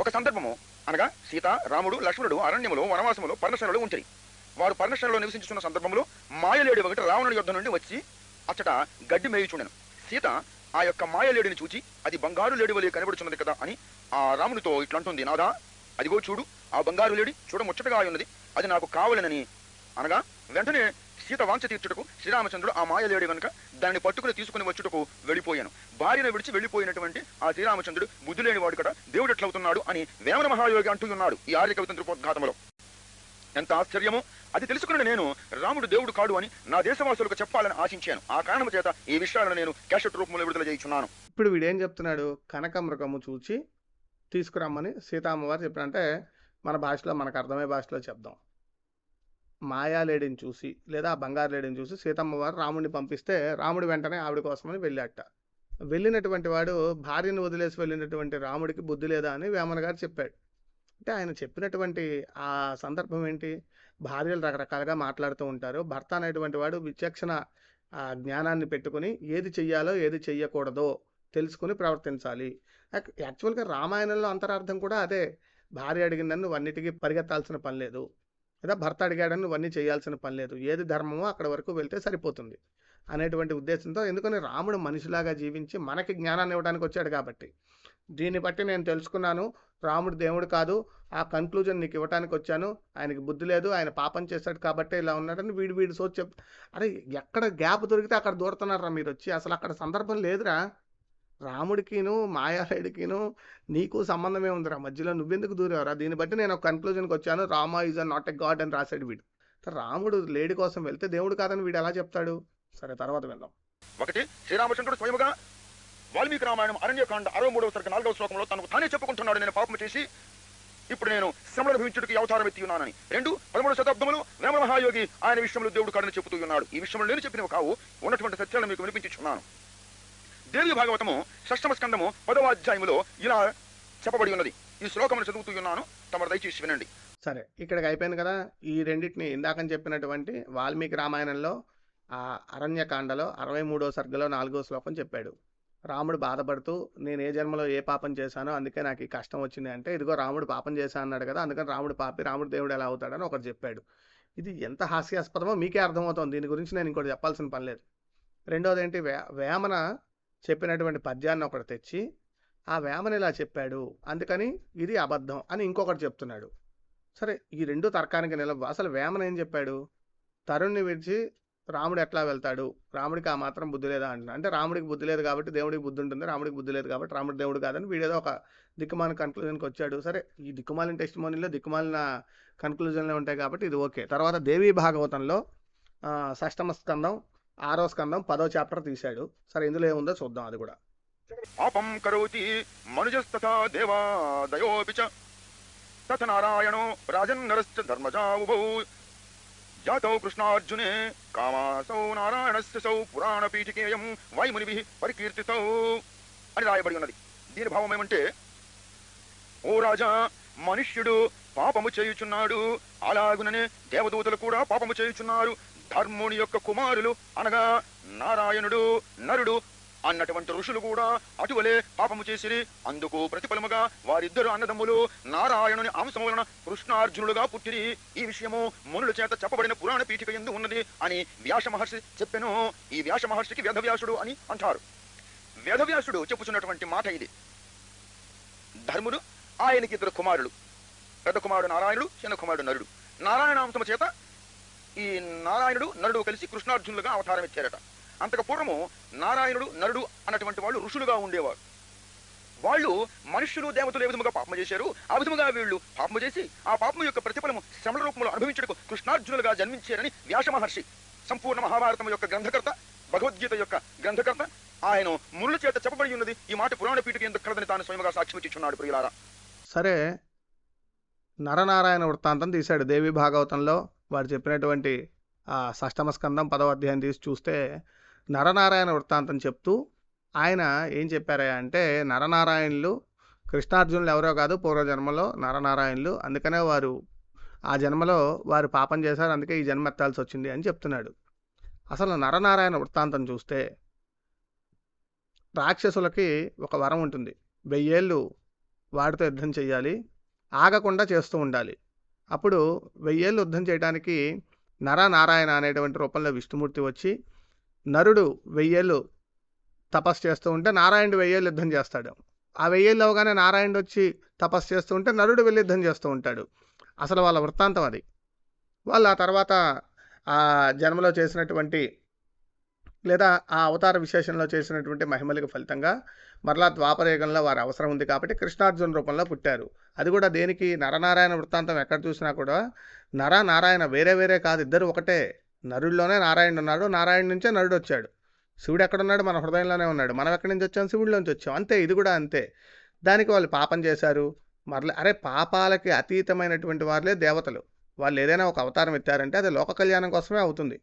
ఒక సందర్భము అనగా సీత రాముడు లక్ష్మణుడు అరణ్యములో వనవాసములో పర్ణశాలలో ఉంచరి. వారు పర్ణశాలలో నివసించుతున్న సందర్భంలో మాయలేడు ఒకటి రావణుడి యుద్ధం నుండి వచ్చి అచ్చట గడ్డి మేయుచుండెను. సీత ఆ యొక్క మాయలేడిని చూచి అది బంగారు లేడి వలె కనబడుచున్నది కదా అని ఆ రామునితో ఇట్లంటుంది నాదా అదిగో చూడు ఆ బంగారు లేడి చూడ ముచ్చటగా ఉన్నది అది నాకు కావలనని. అనగా వెంటనే సీత వాంఛ తీర్చుటకు శ్రీరామచంద్రుడు ఆ మాయలేడి కనుక దాన్ని పట్టుకుని తీసుకుని వచ్చుటకు వెళ్ళిపోయాను. భార్యను విడిచి వెళ్ళిపోయినటువంటి ఆ శ్రీరామచంద్రుడు బుద్ధి లేనివాడు కదా దేవుడు ఎట్లవుతున్నాడు? అని వేమన మహాయోగి అంటున్నాడు ఈ ఆర్య కవితంత్రుపోద్ఘాతంలో. ఎంత ఆశ్చర్యమో. అది తెలుసుకున్న నేను. రాముడు దేవుడు కాడు అని నా దేశవాసులకు చెప్పాలని ఆశించాను. ఆ కారణం చేత ఈ విషయాలను నేను క్యాషెట్ రూపంలో విడుదల చేయించున్నాను. ఇప్పుడు వీడేం చెప్తున్నాడు? కనకమృగము చూచి తీసుకురమ్మని సీతామ్మవారు చెప్పినంటే మన భాషలో మనకు అర్థమయ్యే భాషలో చెప్దాం. మాయాలేడిని చూసి లేదా బంగారు లేడిని చూసి సీతమ్మవారు రాముడిని పంపిస్తే రాముడు వెంటనే ఆవిడ కోసమని వెళ్ళాట వెళ్ళినటువంటి వాడు భార్యను వదిలేసి వెళ్ళినటువంటి రాముడికి బుద్ధి లేదా అని వేమన గారు చెప్పాడు. అంటే ఆయన చెప్పినటువంటి ఆ సందర్భం ఏంటి? భార్యలు రకరకాలుగా మాట్లాడుతూ ఉంటారు. భర్త అనేటువంటి వాడు విచక్షణ ఆ జ్ఞానాన్ని పెట్టుకుని ఏది చెయ్యాలో ఏది చెయ్యకూడదో తెలుసుకుని ప్రవర్తించాలి. యాక్చువల్గా రామాయణంలో అంతరార్థం కూడా అదే. భార్య అడిగిందని నువ్వు అన్నిటికీ పరిగెత్తాల్సిన పని లేదు. లేదా భర్త అడిగాడని నువ్వు అన్నీ చేయాల్సిన పని లేదు. ఏది ధర్మమో అక్కడ వరకు వెళ్తే సరిపోతుంది అనేటువంటి ఉద్దేశంతో ఎందుకని రాముడు మనిషిలాగా జీవించి మనకి జ్ఞానాన్ని ఇవ్వడానికి వచ్చాడు కాబట్టి. దీన్ని బట్టి నేను తెలుసుకున్నాను. రాముడు దేవుడు కాదు. ఆ కన్క్లూజన్ నీకు ఇవ్వడానికి వచ్చాను. ఆయనకి బుద్ధి లేదు. ఆయన పాపం చేశాడు కాబట్టి ఇలా ఉన్నాడని వీడు వీడు సోచి చెప్ అరే ఎక్కడ గ్యాప్ దొరికితే అక్కడ దూరుతున్నారా మీరు వచ్చి? అసలు అక్కడ సందర్భం లేదురా. రాముడికిను మాయాలేడికిను నీకు సంబంధమే ఉందిరా. మధ్యలో నువ్వెందుకు దూరేవరా? దీన్ని బట్టి నేను ఒక కన్క్లూజన్కి వచ్చాను. Rama is a not a god అని రాశాడు వీడు. రాముడు లేడి కోసం వెళ్తే దేవుడు కాదని వీడు ఎలా చెప్తాడు? సరే తర్వాత వెళ్దాం. ఒకటి శ్రీరామచంద్రుడు స్వయముగా వాల్మీకి రామాయణం అరణ్యకాండ అరవై మూడవ సరికి నాలుగవ శ్లోకంలో తనకు తానే చెప్పుకుంటున్నాడు నేను పాపం చేసి ఇప్పుడు నేను శ్రమను భవించుడికి అవతారం ఎత్తి ఉన్నానని. రెండు పదమూడు శతాబ్దంలో వేమన మహాయోగి ఆయన విషయంలో దేవుడు కాడని చెబుతూ ఉన్నాడు. ఈ విషయంలో నేను చెప్పినవి కావు ఉన్నటువంటి సత్యాలను మీకు వినిపించున్నాను దేవి భాగవతము షష్టమ స్కందము పదవ అధ్యాయములో ఇలా చెప్పబడి ఉన్నది. ఈ శ్లోకమును చదువుతూ ఉన్నాను. తమరు దయచేసి వినండి. సరే ఇక్కడికి అయిపోయింది కదా. ఈ రెండింటిని ఇందాకని చెప్పినటువంటి వాల్మీకి రామాయణంలో ఆ అరణ్యకాండలో అరవై మూడో సర్గలో నాలుగో శ్లోకం చెప్పాడు. రాముడు బాధపడుతూ నేను ఏ జన్మలో ఏ పాపం చేశానో అందుకే నాకు ఈ కష్టం వచ్చింది అంటే ఇదిగో రాముడు పాపం చేశా అన్నాడు కదా అందుకని రాముడు పాపి రాముడు దేవుడు ఎలా అవుతాడని ఒకటి చెప్పాడు. ఇది ఎంత హాస్యాస్పదమో మీకే అర్థమవుతుంది. దీని గురించి నేను ఇంకోటి చెప్పాల్సిన పని లేదు. రెండోది ఏంటి వే వేమన చెప్పినటువంటి పద్యాన్ని ఒకటి తెచ్చి ఆ వేమన ఇలా చెప్పాడు అందుకని ఇది అబద్ధం అని ఇంకొకటి చెప్తున్నాడు. సరే ఈ రెండు తర్కానికి నిలవ అసలు వేమన ఏం చెప్పాడు? తరుణ్ణి విడిచి రాముడు ఎట్లా వెళ్తాడు? రాముడికి ఆ మాత్రం బుద్ధి లేదా అంటున్నా. అంటే రాముడికి బుద్ధి లేదు కాబట్టి దేవుడికి బుద్ధి ఉంటుంది రాముడికి బుద్ధి లేదు కాబట్టి రాముడు దేవుడు కాదని వీడేదో ఒక దిక్కుమాలిన కన్క్లూజన్కి వచ్చాడు. సరే ఈ దిక్కుమాలిన టెస్ట్ మోనీలో దిక్కుమాలిన కన్క్లూజన్లో ఉంటాయి కాబట్టి ఇది ఓకే. తర్వాత దేవీ భాగవతంలో షష్టమ స్కందం ఆరో స్కందం పదో చాప్టర్ తీశాడు. సరే ఇందులో ఏముందో చూద్దాం అది కూడా. పాపం కరోతి మనుజస్తథా దేవా దయోపిచ చ తథ నారాయణో రాజన్నరశ్చ ధర్మజా ఉభౌ జాతౌ కృష్ణార్జునే కామాసౌ నారాయణస్య సౌ పురాణ పీఠికేయం వైమునిభి పరికీర్తితౌ అని రాయబడి ఉన్నది. దీని భావం ఏమంటే ఓ రాజా మనుష్యుడు పాపము చేయుచున్నాడు. అలాగుననే దేవదూతలు కూడా పాపము చేయుచున్నారు. ధర్ముని యొక్క కుమారులు అనగా నారాయణుడు నరుడు అన్నటువంటి ఋషులు కూడా అటువలే పాపము చేసిరి. అందుకు ప్రతిఫలముగా వారిద్దరు అన్నదమ్ములు నారాయణుని అంశము వలన కృష్ణార్జునులుగా పుట్టిరి. ఈ విషయము మునుల చేత చెప్పబడిన పురాణ పీఠిక ఎందు ఉన్నది అని వ్యాస మహర్షి చెప్పెను. ఈ వ్యాస మహర్షికి వేదవ్యాసుడు అని అంటారు. వేదవ్యాసుడు చెప్పుచున్నటువంటి మాట ఇది. ధర్ముడు ఆయనకి ఇద్దరు కుమారుడు పెద్ద కుమారుడు నారాయణుడు చిన్న కుమారుడు నరుడు. నారాయణ అంశము చేత ఈ నారాయణుడు నరుడు కలిసి కృష్ణార్జునులుగా అవతారం ఇచ్చారట అంతకు పూర్వము నారాయణుడు నరుడు అన్నటువంటి వాళ్ళు ఋషులుగా ఉండేవారు. వాళ్ళు మనుష్యులు దేవతలు ఏ విధముగా పాపము చేశారు? ఆ విధముగా వీళ్ళు పాపము చేసి ఆ పాపము యొక్క ప్రతిఫలము శ్రమల రూపంలో అనుభవించడకు కృష్ణార్జునులుగా జన్మించారని వ్యాస మహర్షి సంపూర్ణ మహాభారతం యొక్క గ్రంథకర్త భగవద్గీత యొక్క గ్రంథకర్త ఆయన మునుల చేత చెప్పబడి ఉన్నది ఈ మాట పురాణ పీఠకి ఎందుకు కలదని తాను స్వయంగా సాక్ష్యం ఇచ్చుచున్నాడు ప్రియులారా. సరే నరనారాయణ వృత్తాంతం తీశాడు. దేవి భాగవతంలో వాడు చెప్పినటువంటి ఆ షష్టమ స్కందం పదవ అధ్యాయం తీసి చూస్తే నరనారాయణ వృత్తాంతం చెప్తూ ఆయన ఏం చెప్పారా అంటే నరనారాయణులు కృష్ణార్జునులు ఎవరో కాదు పూర్వజన్మలో నరనారాయణులు. అందుకనే వారు ఆ జన్మలో వారు పాపం చేశారు అందుకే ఈ జన్మ ఎత్తాల్సి వచ్చింది అని చెప్తున్నాడు. అసలు నరనారాయణ వృత్తాంతం చూస్తే రాక్షసులకి ఒక వరం ఉంటుంది. వెయ్యేళ్ళు వాడితో యుద్ధం చేయాలి ఆగకుండా చేస్తూ ఉండాలి. అప్పుడు వెయ్యేళ్ళు యుద్ధం చేయడానికి నరనారాయణ అనేటువంటి రూపంలో విష్ణుమూర్తి వచ్చి నరుడు వెయ్యేళ్ళు తపస్సు చేస్తూ ఉంటే నారాయణుడు వెయ్యేళ్ళు యుద్ధం చేస్తాడు. ఆ వెయ్యేళ్ళు అవగానే నారాయణుడు వచ్చి తపస్సు చేస్తూ ఉంటే నరుడు వెళ్ళి యుద్ధం చేస్తూ ఉంటాడు. అసలు వాళ్ళ వృత్తాంతం అది. వాళ్ళు ఆ తర్వాత ఆ జన్మలో చేసినటువంటి లేదా ఆ అవతార విశేషంలో చేసినటువంటి మహిమలకు ఫలితంగా మరలా ద్వాపరయుగంలో వారి అవసరం ఉంది కాబట్టి కృష్ణార్జున రూపంలో పుట్టారు. అది కూడా దేనికి నరనారాయణ వృత్తాంతం ఎక్కడ చూసినా కూడా నర నారాయణ వేరే వేరే కాదు ఇద్దరు ఒకటే నరుడిలోనే నారాయణుడు ఉన్నాడు. నారాయణ నుంచే నరుడు వచ్చాడు. శివుడు ఎక్కడున్నాడు? మన హృదయంలోనే ఉన్నాడు. మనం ఎక్కడి నుంచి వచ్చాం? శివుడిలోంచి వచ్చాం. అంతే ఇది కూడా అంతే. దానికి వాళ్ళు పాపం చేశారు. మరల అరే పాపాలకి అతీతమైనటువంటి వారులే దేవతలు. వాళ్ళు ఏదైనా ఒక అవతారం ఎత్తారంటే అది లోక కళ్యాణం కోసమే అవుతుంది.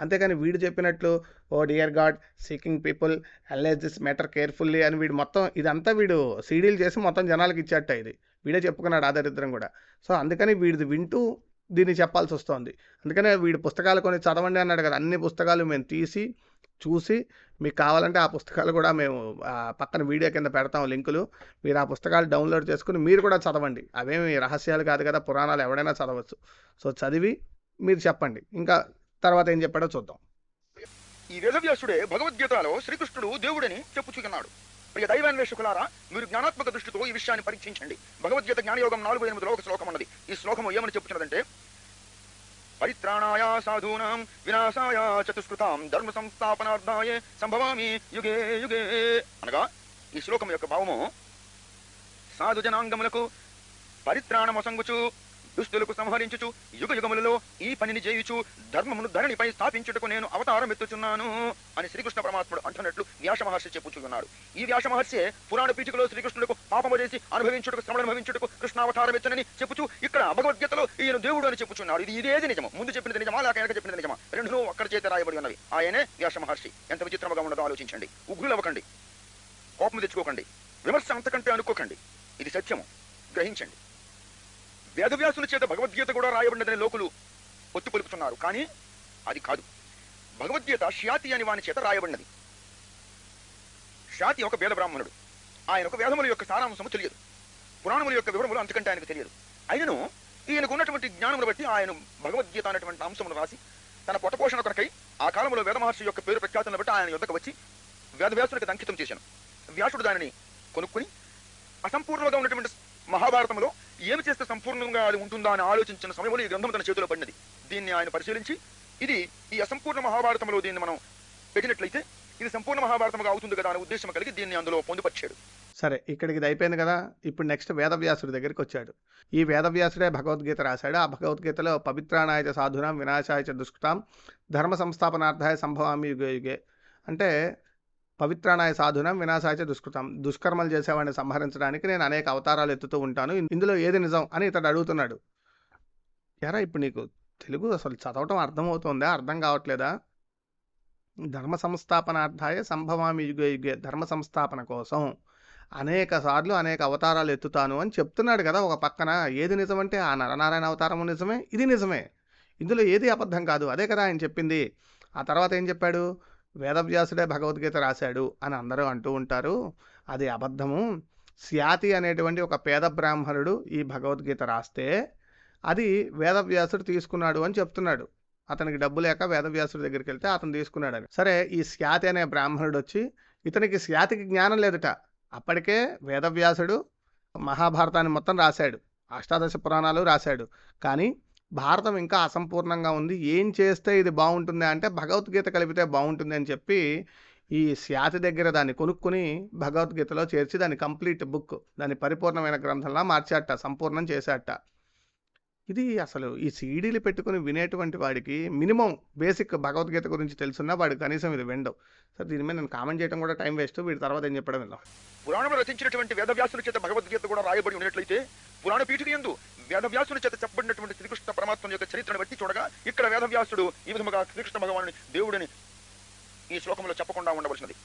అంతేకాని వీడు చెప్పినట్లు O dear god seeking people analyse this matter carefully అని వీడు మొత్తం ఇదంతా వీడు సీడీలు చేసి మొత్తం జనాలకి ఇచ్చేట ఇది. వీడే చెప్పుకున్నాడు ఆదరిద్రం కూడా. సో అందుకని వీడిది వింటూ దీన్ని చెప్పాల్సి వస్తుంది అందుకనే వీడి పుస్తకాలు కొన్ని చదవండి అన్నాడు కదా అన్ని పుస్తకాలు మేము తీసి చూసి మీకు కావాలంటే ఆ పుస్తకాలు కూడా మేము పక్కన వీడియో కింద పెడతాం లింకులు. మీరు ఆ పుస్తకాలు డౌన్లోడ్ చేసుకుని మీరు కూడా చదవండి. అవేమి రహస్యాలు కాదు కదా పురాణాలు ఎవడైనా చదవచ్చు. సో చదివి మీరు చెప్పండి. ఇంకా తర్వాత ఏం చెప్పాడో చూద్దాం. ఈ వేదవ్యాసుడే భగవద్గీతలో శ్రీకృష్ణుడు దేవుడని చెప్పుచుకున్నాడు ప్రియ దైవాన్వేషకులారా మీరు జ్ఞానాత్మక దృష్టితో ఈ విషయాన్ని పరీక్షించండి. భగవద్గీత జ్ఞానయోగం నాలుగు ఎనిమిదిలో ఒక శ్లోకం ఉన్నది ఈ శ్లోకము ఏమని చెప్తున్నదంటే పరిత్రాణాయ సాధూనాం వినాశాయ చతుష్కృతాం ధర్మ సంస్థాపనార్థాయ సంభవామి యుగే యుగే అనగా ఈ శ్లోకం యొక్క భావము సాధు జనాంగములకు పరిత్రాణమసంగుచు దుస్తులకు సంహరించుచు యుగ యుగములలో ఈ పనిని చేయుచు ధర్మమును ధరణిపై స్థాపించుటకు నేను అవతారం ఎత్తుచున్నాను అని శ్రీకృష్ణ పరమాత్ముడు అంటున్నట్లు వ్యాస మహర్షి చెప్పుచున్నాడు. ఈ వ్యాస మహర్షి పురాణ పీఠికలో శ్రీకృష్ణులకు పాపము చేసి అనుభవించుటకు శ్రమణ అనుభవించుటకు కృష్ణావతారం ఎత్తనని చెప్పుచు ఇక్కడ భగవద్గీతలో ఈయన దేవుడు అని చెప్పుచున్నాడు. ఇది ఇదేది నిజము? ముందు చెప్పినది నిజమా లేక వెనక చెప్పినది నిజమా? రెండును ఒక్కడ చేత రాయబడి ఉన్నవి. ఆయనే వ్యాస మహర్షి. ఎంత విచిత్రముగా ఉన్నదో ఆలోచించండి. ఉగ్రులవ్వకండి. కోపం తెచ్చుకోకండి. విమర్శ అంతకంటే అనుకోకండి. ఇది సత్యము. గ్రహించండి. వేదవ్యాసుల చేత భగవద్గీత కూడా రాయబడినదని లోకులు ఒత్తి పలుకుతున్నారు కానీ అది కాదు. భగవద్గీత శ్యాతి అని వాని చేత రాయబడినది. శ్యాతి ఒక వేద బ్రాహ్మణుడు. ఆయనకు వేదముల యొక్క సారాంశము తెలియదు. పురాణముల యొక్క వివరములు అంతకంటే ఆయనకు తెలియదు. అయినను ఈయనకు ఉన్నటువంటి జ్ఞానమును బట్టి ఆయన భగవద్గీత అనేటువంటి అంశమును రాసి తన పొట్టపోషణ కొరకై ఆ కాలంలో వేదమహర్షి యొక్క పేరు ప్రఖ్యాతను బట్టి ఆయన యుద్ధకు వచ్చి వేదవ్యాసునికి అంకితం చేశాను. వ్యాసుడు దానిని కొనుక్కుని అసంపూర్ణంగా ఉన్నటువంటి మహాభారతంలో ఏమి చేస్తే సంపూర్ణంగా అది ఉంటుందా అని ఆలోచించిన సమయంలో ఈ గ్రంథం తన చేతిలో పడినది. దీన్ని ఆయన పరిశీలించి ఇది ఈ అసంపూర్ణ మహాభారతంలో దీన్ని మనం పెట్టినట్లయితే ఇది సంపూర్ణ మహాభారతముగా అవుతుంది కదా అనే ఉద్దేశం కలిగి దీన్ని అందులో పొందుపరిచాడు. సరే ఇక్కడికి ఇది అయిపోయింది కదా. ఇప్పుడు నెక్స్ట్ వేదవ్యాసుడి దగ్గరికి వచ్చాడు. ఈ వేదవ్యాసుడే భగవద్గీత రాశాడు. ఆ భగవద్గీతలో పవిత్రానాయచ సాధునాం వినాశాయచ దుష్కృతాం ధర్మ సంస్థాపనార్థాయ సంభవామి యుగే యుగే. అంటే పవిత్రానాయ సాధునం వినాశాయచ దుష్కృతం. దుష్కర్మలు చేసేవాడిని సంహరించడానికి నేను అనేక అవతారాలు ఎత్తుతూ ఉంటాను. ఇందులో ఏది నిజం అని ఇతడు అడుగుతున్నాడు. ఎరా ఇప్పుడు నీకు తెలుగు అసలు చదవటం అర్థమవుతుందా? అర్థం కావట్లేదా? ధర్మ సంస్థాపనార్థాయ సంభవామి యుగే యుగే ధర్మ సంస్థాపన కోసం అనేక సార్లు అనేక అవతారాలు ఎత్తుతాను అని చెప్తున్నాడు కదా ఒక పక్కన. ఏది నిజమంటే ఆ నరనారాయణ అవతారము నిజమే ఇది నిజమే. ఇందులో ఏది అబద్ధం కాదు. అదే కదా ఆయన చెప్పింది. ఆ తర్వాత ఏం చెప్పాడు? వేదవ్యాసుడే భగవద్గీత రాశాడు అని అందరూ అంటూ ఉంటారు. అది అబద్ధము. స్యాతి అనేటువంటి ఒక పేద బ్రాహ్మణుడు ఈ భగవద్గీత రాస్తే అది వేదవ్యాసుడు తీసుకున్నాడు అని చెప్తున్నాడు. అతనికి డబ్బు లేక వేదవ్యాసుడి దగ్గరికి వెళ్తే అతను తీసుకున్నాడని. సరే ఈ స్యాతి అనే బ్రాహ్మణుడు వచ్చి ఇతనికి స్యాతికి జ్ఞానం లేదుట. అప్పటికే వేదవ్యాసుడు మహాభారతాన్ని మొత్తం రాశాడు. అష్టాదశ పురాణాలు రాశాడు. కానీ భారతం ఇంకా అసంపూర్ణంగా ఉంది. ఏం చేస్తే ఇది బాగుంటుంది అంటే భగవద్గీత కలిపితే బాగుంటుంది అని చెప్పి ఈ శ్యాతి దగ్గర దాన్ని కొనుక్కుని భగవద్గీతలో చేర్చి దాన్ని కంప్లీట్ బుక్ దాన్ని పరిపూర్ణమైన గ్రంథంలా మార్చాట సంపూర్ణం చేశాట ఇది అసలు ఈ సీడీలు పెట్టుకుని వినేటువంటి వాడికి మినిమం బేసిక్ భగవద్గీత గురించి తెలుసున్నా వాడు కనీసం ఇది విండవు. సార్ దీని మీద నేను కామెంట్ చేయడం కూడా టైం వేస్ట్. వీడి తర్వాత ఏం చెప్పడం విన్నాం పురాణంలో రచించినటువంటి వేదవ్యాసుల చేత భగవద్గీత కూడా రాయబడి ఉన్నట్లయితే పురాణ పీఠిక ఎందు వేదవ్యాసుని చేత చెప్పబడినటువంటి శ్రీకృష్ణ పరమాత్మ యొక్క చరిత్రను బట్టి చూడగా ఇక్కడ వేదవ్యాసుడు ఈ విధముగా శ్రీకృష్ణ భగవాను దేవుడిని ఈ శ్లోకంలో చెప్పకుండా ఉండవలసినది.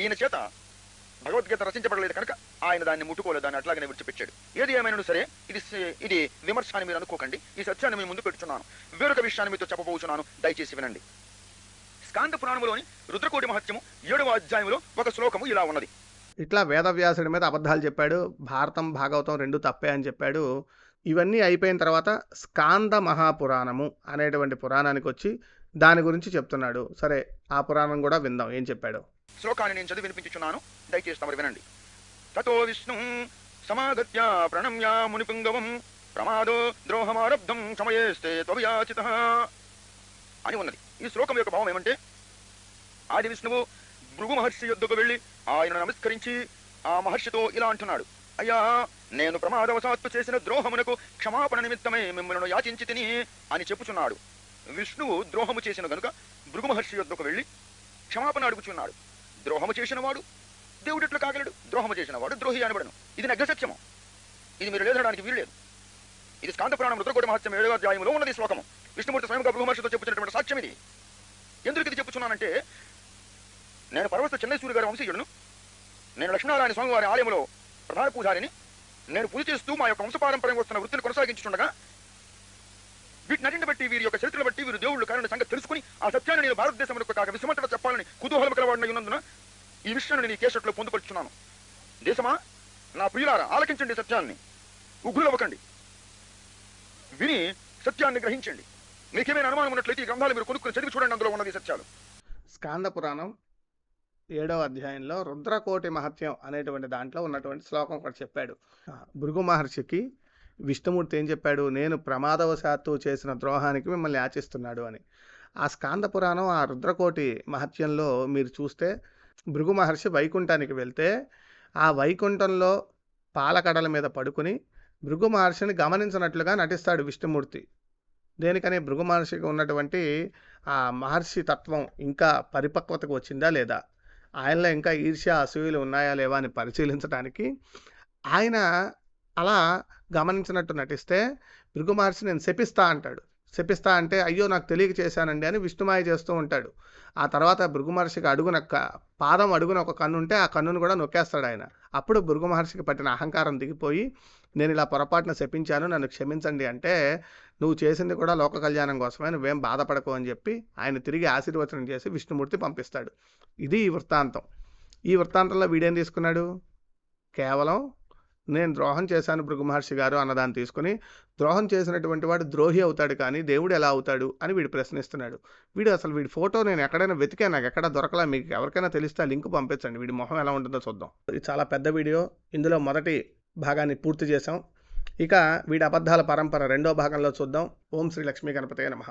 ఈయన చేత భగవద్గీత రచించబడలేదు కనుక ఆయన దాన్ని ముట్టుకోలేదు దాన్ని అట్లాగనే విడిచిపెట్టాడు. ఏది ఏమైనా సరే ఇది ఇది విమర్శ అని మీరు అనుకోకండి. ఈ సత్యాన్ని మీ ముందు పెడుతున్నాను వేరొక విషయాన్ని మీతో చెప్పబోతున్నాను దయచేసి వినండి. స్కాంద పురాణంలోని రుద్రకోటి మహత్యము ఏడవ అధ్యాయంలో ఒక శ్లోకము ఇలా ఉన్నది. ఇట్లా వేదవ్యాసుడి మీద అబద్ధాలు చెప్పాడు భారతం భాగవతం రెండు తప్పే అని చెప్పాడు. ఇవన్నీ అయిపోయిన తర్వాత స్కాంద మహాపురాణము అనేటువంటి పురాణానికి వచ్చి దాని గురించి చెప్తున్నాడు. సరే ఆ పురాణం కూడా విందాం. ఏం చెప్పాడు? శ్లోకాన్ని నేను చదివి వినిపించుచున్నాను. దయచేసి తమరు వినండి. తతో విష్ణు సమాగత్య ప్రణమ్య మునిపుంగవం ప్రమాదో ద్రోహమారబ్ధం సమయేస్తే త్వయాచిత అని ఉన్నది. ఈ శ్లోకం యొక్క భావం ఏమంటే ఆది విష్ణువు భృగు మహర్షి యొద్దకు వెళ్ళి ఆయన నమస్కరించి ఆ మహర్షితో ఇలా అంటున్నాడు. అయ్యా నేను ప్రమాదవశాత్తు చేసిన ద్రోహమునకు క్షమాపణ నిమిత్తమై మిమ్మల్ని యాచించి తిని అని చెప్పుచున్నాడు. విష్ణువు ద్రోహము చేసిన గనుక భృగు మహర్షి యొద్దకు వెళ్ళి క్షమాపణ అడుగుచున్నాడు. ద్రోహము చేసినవాడు దేవుడిట్లు కాగలడు. ద్రోహము చేసినవాడు ద్రోహి అనబడను. ఇది నగ్గసత్యము ఇది మీరు లేదనడానికి వీల్లేదు ఇది స్కాంత పురాణం రుద్రకోటి మహత్యం ఏడవ అధ్యాయంలో ఉన్నది శ్లోకము. విష్ణుమూర్తి స్వయంగా భృగుమహర్షితో చెప్పుతున్నటువంటి సాక్ష్యం ఇది. ఎందుకు ఇది చెప్పుచున్నానంటే నేను పర్వత చెన్నైసూరి గారి వంశీయుడును. నేను లక్ష్మీనారాయణ స్వామి వారి ఆలయంలో ప్రధాన పూజారిని. నేను పూజ చేస్తూ మా యొక్క వంశపారంపర్యంగా వస్తున్న వృత్తిని కొనసాగించుండగా వీటినన్నింటిని బట్టి వీరి యొక్క చరిత్రను బట్టి వీరు దేవుళ్ళు కారణ సంగతి తెలుసుకుని ఆ సత్యాన్ని నేను భారతదేశంలో కాక విశ్వమంతటా చెప్పాలని కుతూహలం కలవాడిన ఉన్నందున ఈ విషయాన్ని నేను కేసట్లో పొందుపరుచున్నాను దేశమా? నా ప్రియులారా ఆలకించండి సత్యాన్ని. ఉగ్రులవ్వకండి. విని సత్యాన్ని గ్రహించండి. మీకేమైనా అనుమానం ఉన్నట్లయితే ఈ గ్రంథాలు మీరు కొనుక్కుని చదివి చూడండి అందులో ఉన్నది సత్యాలు. స్కాంద పురాణం ఏడవ అధ్యాయంలో రుద్రకోటి మహత్యం అనేటువంటి దాంట్లో ఉన్నటువంటి శ్లోకం ఒకటి చెప్పాడు. భృగు మహర్షికి విష్ణుమూర్తి ఏం చెప్పాడు? నేను ప్రమాదవశాత్తు చేసిన ద్రోహానికి మిమ్మల్ని యాచిస్తున్నాడు అని. ఆ స్కాంద పురాణం ఆ రుద్రకోటి మహత్యంలో మీరు చూస్తే భృగు మహర్షి వైకుంఠానికి వెళ్తే ఆ వైకుంఠంలో పాలకడల మీద పడుకుని భృగు మహర్షిని గమనించినట్లుగా నటిస్తాడు విష్ణుమూర్తి. దేనికని భృగు మహర్షికి ఉన్నటువంటి ఆ మహర్షి తత్వం ఇంకా పరిపక్వతకు వచ్చిందా లేదా? ఆయనలో ఇంకా ఈర్ష్య అసూయలు ఉన్నాయా లేవా అని పరిశీలించడానికి ఆయన అలా గమనించినట్టు నటిస్తే భృగు మహర్షి నేను శపిస్తా అంటాడు. శపిస్తా అంటే అయ్యో నాకు తెలియక చేశానండి అని విష్ణుమాయ చేస్తూ ఉంటాడు. ఆ తర్వాత భృగు మహర్షికి అడుగున పాదం అడుగున ఒక కన్ను ఉంటే ఆ కన్నును కూడా నొక్కేస్తాడు ఆయన. అప్పుడు భృగు మహర్షికి పట్టిన అహంకారం దిగిపోయి నేను ఇలా పొరపాటున శపించాను నన్ను క్షమించండి అంటే నువ్వు చేసింది కూడా లోక కళ్యాణం కోసమే నువ్వేం బాధపడకు అని చెప్పి ఆయన తిరిగి ఆశీర్వచనం చేసి విష్ణుమూర్తి పంపిస్తాడు. ఇది ఈ వృత్తాంతం. ఈ వృత్తాంతంలో వీడేం తీసుకున్నాడు? కేవలం నేను ద్రోహం చేశాను భృగు మహర్షి గారు అన్నదాన్ని తీసుకుని ద్రోహం చేసినటువంటి వాడు ద్రోహి అవుతాడు కానీ దేవుడు ఎలా అవుతాడు అని వీడు ప్రశ్నిస్తున్నాడు. వీడు అసలు వీడి ఫోటో నేను ఎక్కడైనా వెతికా నాకు ఎక్కడ దొరకలా మీకు ఎవరికైనా తెలిస్తే లింక్ పంపించండి. వీడి మొహం ఎలా ఉంటుందో చూద్దాం. ఇది చాలా పెద్ద వీడియో. ఇందులో మొదటి భాగాన్ని పూర్తి చేసాం ఇక వీడి అబద్ధాల పరంపర రెండో భాగంలో చూద్దాం. ఓం శ్రీ లక్ష్మీ గణపతి నమః.